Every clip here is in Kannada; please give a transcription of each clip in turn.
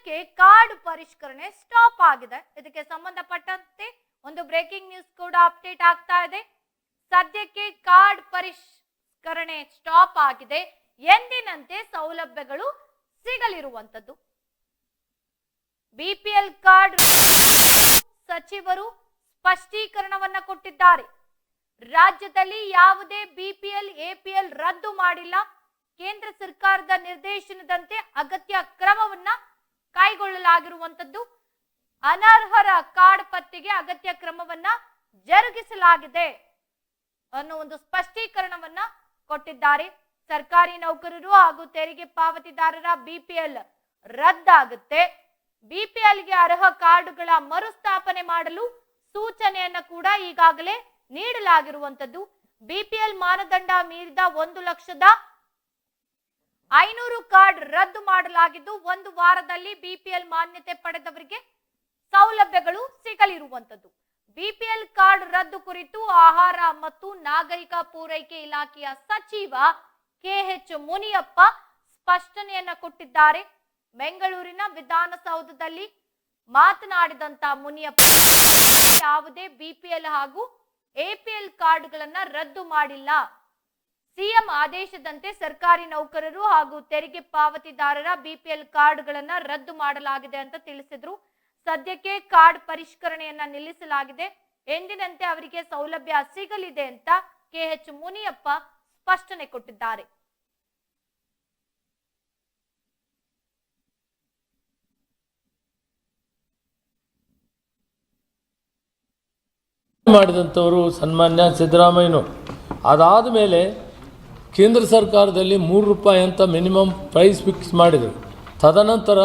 ಸದ್ಯಕ್ಕೆ ಕಾರ್ಡ್ ಪರಿಷ್ಕರಣೆ ಸ್ಟಾಪ್ ಆಗಿದೆ. ಇದಕ್ಕೆ ಸಂಬಂಧಪಟ್ಟಂತೆ ಒಂದು ಬ್ರೇಕಿಂಗ್ ನ್ಯೂಸ್ ಕೂಡ ಅಪ್ಡೇಟ್ ಆಗ್ತಾ ಇದೆ. ಸದ್ಯಕ್ಕೆ ಕಾರ್ಡ್ ಪರಿಷ್ಕರಣೆ ಸ್ಟಾಪ್ ಆಗಿದೆ. ಎಂದಿನಂತೆ ಸೌಲಭ್ಯಗಳು ಸಿಗಲಿರುವಂತದ್ದು ಬಿಪಿಎಲ್ ಕಾರ್ಡ್ ಸಚಿವರು ಸ್ಪಷ್ಟೀಕರಣವನ್ನ ಕೊಟ್ಟಿದ್ದಾರೆ. ರಾಜ್ಯದಲ್ಲಿ ಯಾವುದೇ ಬಿಪಿಎಲ್ ಎಪಿಎಲ್ ರದ್ದು ಮಾಡಿಲ್ಲ. ಕೇಂದ್ರ ಸರ್ಕಾರದ ನಿರ್ದೇಶನದಂತೆ ಅಗತ್ಯ ಕ್ರಮವನ್ನ ಕೈಗೊಳ್ಳಲಾಗಿರುವಂತದ್ದು ಅನರ್ಹರ ಕಾರ್ಡ್ ಪತ್ತೆಗೆ ಅಗತ್ಯ ಕ್ರಮವನ್ನ ಜರುಗಿಸಲಾಗಿದೆ ಅನ್ನೋ ಒಂದು ಸ್ಪಷ್ಟೀಕರಣವನ್ನ ಕೊಟ್ಟಿದ್ದಾರೆ. ಸರ್ಕಾರಿ ನೌಕರರು ಹಾಗೂ ತೆರಿಗೆ ಪಾವತಿದಾರರ ಬಿಪಿಎಲ್ ರದ್ದಾಗುತ್ತೆ. ಬಿಪಿಎಲ್ಗೆ ಅರ್ಹ ಕಾರ್ಡುಗಳ ಮರುಸ್ಥಾಪನೆ ಮಾಡಲು ಸೂಚನೆಯನ್ನ ಕೂಡ ಈಗಾಗಲೇ ನೀಡಲಾಗಿರುವಂತದ್ದು ಬಿಪಿಎಲ್ ಮಾನದಂಡ ಮೀರಿದ ಒಂದು ಲಕ್ಷದ ಐನೂರು ಕಾರ್ಡ್ ರದ್ದು ಮಾಡಲಾಗಿದ್ದು ಒಂದು ವಾರದಲ್ಲಿ ಬಿಪಿಎಲ್ ಮಾನ್ಯತೆ ಪಡೆದವರಿಗೆ ಸೌಲಭ್ಯಗಳು ಸಿಗಲಿರುವಂತದ್ದು ಬಿಪಿಎಲ್ ಕಾರ್ಡ್ ರದ್ದು ಕುರಿತು ಆಹಾರ ಮತ್ತು ನಾಗರಿಕ ಪೂರೈಕೆ ಇಲಾಖೆಯ ಸಚಿವ ಕೆಎಚ್ ಮುನಿಯಪ್ಪ ಸ್ಪಷ್ಟನೆಯನ್ನ ಕೊಟ್ಟಿದ್ದಾರೆ. ಬೆಂಗಳೂರಿನ ವಿಧಾನಸೌಧದಲ್ಲಿ ಮಾತನಾಡಿದಂತ ಮುನಿಯಪ್ಪ, ಯಾವುದೇ ಬಿಪಿಎಲ್ ಹಾಗೂ ಎಪಿಎಲ್ ಕಾರ್ಡ್ಗಳನ್ನ ರದ್ದು ಮಾಡಿಲ್ಲ. ಸಿಎಂ ಆದೇಶದಂತೆ ಸರ್ಕಾರಿ ನೌಕರರು ಹಾಗೂ ತೆರಿಗೆ ಪಾವತಿದಾರರ ಬಿಪಿಎಲ್ ಕಾರ್ಡ್ಗಳನ್ನ ರದ್ದು ಮಾಡಲಾಗಿದೆ ಅಂತ ತಿಳಿಸಿದ್ರು. ಸದ್ಯಕ್ಕೆ ಕಾರ್ಡ್ ಪರಿಷ್ಕರಣೆಯನ್ನ ನಿಲ್ಲಿಸಲಾಗಿದೆ. ಎಂದಿನಂತೆ ಅವರಿಗೆ ಸೌಲಭ್ಯ ಸಿಗಲಿದೆ ಅಂತ ಕೆಎಚ್ ಮುನಿಯಪ್ಪ ಸ್ಪಷ್ಟನೆ ಕೊಟ್ಟಿದ್ದಾರೆ. ಮಾಡಿದಂಥವರು ಸನ್ಮಾನ್ಯ ಸಿದ್ದರಾಮಯ್ಯನವರು. ಅದಾದ ಮೇಲೆ ಕೇಂದ್ರ ಸರ್ಕಾರದಲ್ಲಿ ಮೂರು ರೂಪಾಯಿ ಅಂತ ಮಿನಿಮಮ್ ಪ್ರೈಸ್ ಫಿಕ್ಸ್ ಮಾಡಿದರು. ತದನಂತರ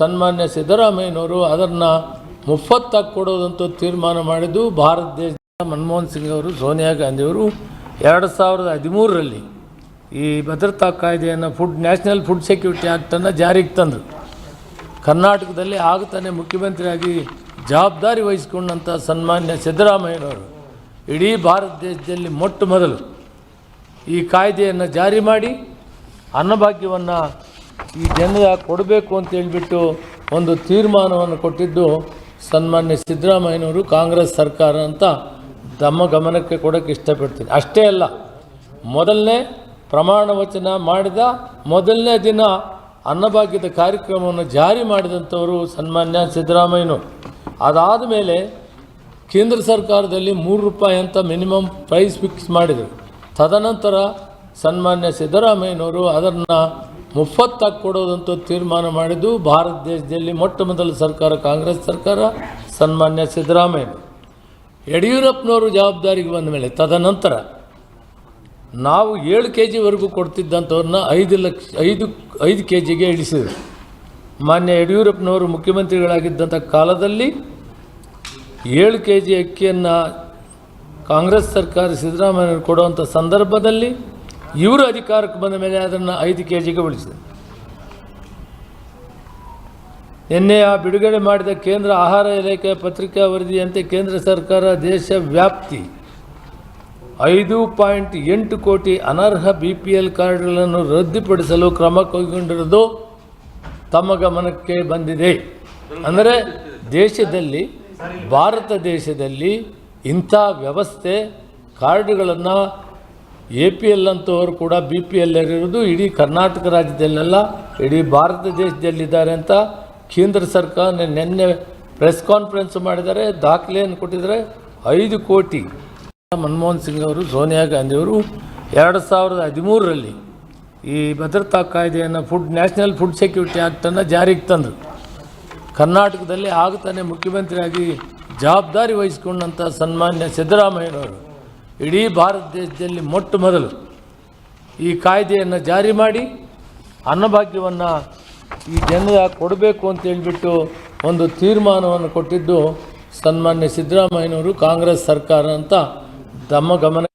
ಸನ್ಮಾನ್ಯ ಸಿದ್ದರಾಮಯ್ಯನವರು ಅದನ್ನು ಮುಫತ್ತಾಗಿ ಕೊಡೋದಂತ ತೀರ್ಮಾನ ಮಾಡಿದ್ದು ಭಾರತ ದೇಶದ ಮನಮೋಹನ್ ಸಿಂಗ್ ಅವರು, ಸೋನಿಯಾ ಗಾಂಧಿಯವರು ಎರಡು ಸಾವಿರದ ಹದಿಮೂರರಲ್ಲಿ ಈ ಭದ್ರತಾ ಕಾಯ್ದೆಯನ್ನು ಫುಡ್, ನ್ಯಾಷನಲ್ ಫುಡ್ ಸೆಕ್ಯೂರಿಟಿ ಆ್ಯಕ್ಟನ್ನು ಜಾರಿಗೆ ತಂದರು. ಕರ್ನಾಟಕದಲ್ಲಿ ಆಗುತ್ತಾನೆ ಮುಖ್ಯಮಂತ್ರಿಯಾಗಿ ಜವಾಬ್ದಾರಿ ವಹಿಸಿಕೊಂಡಂಥ ಸನ್ಮಾನ್ಯ ಸಿದ್ದರಾಮಯ್ಯನವರು. ಇಡೀ ಭಾರತ ದೇಶದಲ್ಲಿ ಮೊಟ್ಟ ಮೊದಲು ಈ ಕಾಯ್ದೆಯನ್ನು ಜಾರಿ ಮಾಡಿ ಅನ್ನಭಾಗ್ಯವನ್ನು ಈ ಜನರ ಕೊಡಬೇಕು ಅಂತ ಹೇಳಿಬಿಟ್ಟು ಒಂದು ತೀರ್ಮಾನವನ್ನು ಕೊಟ್ಟಿದ್ದು ಸನ್ಮಾನ್ಯ ಸಿದ್ದರಾಮಯ್ಯನವರು ಕಾಂಗ್ರೆಸ್ ಸರ್ಕಾರ ಅಂತ ತಮ್ಮ ಗಮನಕ್ಕೆ ಕೊಡೋಕ್ಕೆ ಇಷ್ಟಪಡ್ತೀನಿ. ಅಷ್ಟೇ ಅಲ್ಲ, ಮೊದಲನೇ ಪ್ರಮಾಣ ವಚನ ಮಾಡಿದ ಮೊದಲನೇ ದಿನ ಅನ್ನಭಾಗ್ಯದ ಕಾರ್ಯಕ್ರಮವನ್ನು ಜಾರಿ ಮಾಡಿದಂಥವರು ಸನ್ಮಾನ್ಯ ಸಿದ್ದರಾಮಯ್ಯನವರು. ಅದಾದ ಮೇಲೆ ಕೇಂದ್ರ ಸರ್ಕಾರದಲ್ಲಿ ಮೂರು ರೂಪಾಯಿ ಅಂತ ಮಿನಿಮಮ್ ಪ್ರೈಸ್ ಫಿಕ್ಸ್ ಮಾಡಿದರು. ತದನಂತರ ಸನ್ಮಾನ್ಯ ಸಿದ್ದರಾಮಯ್ಯನವರು ಅದನ್ನು ಮುಫತ್ತಾಗಿ ಕೊಡೋದಂತ ತೀರ್ಮಾನ ಮಾಡಿದ್ದು ಭಾರತ ದೇಶದಲ್ಲಿ ಮೊಟ್ಟ ಮೊದಲ ಸರ್ಕಾರ ಕಾಂಗ್ರೆಸ್ ಸರ್ಕಾರ, ಸನ್ಮಾನ್ಯ ಸಿದ್ದರಾಮಯ್ಯ ಯಡಿಯೂರಪ್ಪನವರು ಜವಾಬ್ದಾರಿಗೆ ಬಂದ ಮೇಲೆ ತದನಂತರ ನಾವು ಏಳು ಕೆ ಜಿವರೆಗೂ ಕೊಡ್ತಿದ್ದಂಥವ್ರನ್ನ ಐದು ಲಕ್ಷ, ಐದು ಐದು ಕೆ ಜಿಗೆ ಇಳಿಸಿದರು. ಮಾನ್ಯ ಯಡಿಯೂರಪ್ಪನವರು ಮುಖ್ಯಮಂತ್ರಿಗಳಾಗಿದ್ದಂಥ ಕಾಲದಲ್ಲಿ ಏಳು ಕೆ ಜಿ ಅಕ್ಕಿಯನ್ನು ಕಾಂಗ್ರೆಸ್ ಸರ್ಕಾರ ಸಿದ್ದರಾಮಯ್ಯ ಕೊಡುವಂಥ ಸಂದರ್ಭದಲ್ಲಿ ಇವರು ಅಧಿಕಾರಕ್ಕೆ ಬಂದ ಮೇಲೆ ಅದನ್ನು ಐದು ಕೆ ಜಿಗೆ ಉಳಿಸಿದೆ. ನಿನ್ನೆ ಆ ಬಿಡುಗಡೆ ಮಾಡಿದ ಕೇಂದ್ರ ಆಹಾರ ಇಲಾಖೆ ಪತ್ರಿಕಾ ವರದಿಯಂತೆ ಕೇಂದ್ರ ಸರ್ಕಾರ ದೇಶ ವ್ಯಾಪ್ತಿ ಐದು ಪಾಯಿಂಟ್ ಎಂಟು ಕೋಟಿ ಅನರ್ಹ ಬಿ ಪಿ ಎಲ್ ಕಾರ್ಡ್ಗಳನ್ನು ರದ್ದುಪಡಿಸಲು ಕ್ರಮ ಕೈಗೊಂಡಿರೋದು ತಮ್ಮ ಗಮನಕ್ಕೆ ಬಂದಿದೆ. ಅಂದರೆ ದೇಶದಲ್ಲಿ, ಭಾರತ ದೇಶದಲ್ಲಿ ಇಂಥ ವ್ಯವಸ್ಥೆ ಕಾರ್ಡ್ಗಳನ್ನು ಎ ಪಿ ಎಲ್ ಅಂತವರು ಕೂಡ ಬಿ ಪಿ ಎಲ್ ಇರೋದು ಇಡೀ ಕರ್ನಾಟಕ ರಾಜ್ಯದಲ್ಲೆಲ್ಲ, ಇಡೀ ಭಾರತ ದೇಶದಲ್ಲಿದ್ದಾರೆ ಅಂತ ಕೇಂದ್ರ ಸರ್ಕಾರ ನಿನ್ನೆ ಪ್ರೆಸ್ ಕಾನ್ಫರೆನ್ಸ್ ಮಾಡಿದ್ದಾರೆ, ದಾಖಲೆಯನ್ನು ಕೊಟ್ಟಿದ್ದಾರೆ. ಐದು ಕೋಟಿ. ಮನಮೋಹನ್ ಸಿಂಗ್ ಅವರು, ಸೋನಿಯಾ ಗಾಂಧಿಯವರು ಎರಡು ಸಾವಿರದ ಹದಿಮೂರರಲ್ಲಿ ಈ ಭದ್ರತಾ ಕಾಯ್ದೆಯನ್ನು ಫುಡ್, ನ್ಯಾಷನಲ್ ಫುಡ್ ಸೆಕ್ಯೂರಿಟಿ ಆ್ಯಕ್ಟನ್ನು ಜಾರಿಗೆ ತಂದರು. ಕರ್ನಾಟಕದಲ್ಲಿ ಆಗುತ್ತಾನೆ ಮುಖ್ಯಮಂತ್ರಿಯಾಗಿ ಜವಾಬ್ದಾರಿ ವಹಿಸಿಕೊಂಡಂಥ ಸನ್ಮಾನ್ಯ ಸಿದ್ದರಾಮಯ್ಯನವರು ಇಡೀ ಭಾರತ ದೇಶದಲ್ಲಿ ಮೊಟ್ಟ ಮೊದಲು ಈ ಕಾಯ್ದೆಯನ್ನು ಜಾರಿ ಮಾಡಿ ಅನ್ನಭಾಗ್ಯವನ್ನು ಈ ಜನರ ಕೊಡಬೇಕು ಅಂತ ಹೇಳಿಬಿಟ್ಟು ಒಂದು ತೀರ್ಮಾನವನ್ನು ಕೊಟ್ಟಿದ್ದು ಸನ್ಮಾನ್ಯ ಸಿದ್ದರಾಮಯ್ಯನವರು ಕಾಂಗ್ರೆಸ್ ಸರ್ಕಾರ ಅಂತ ತಮ್ಮ ಗಮನ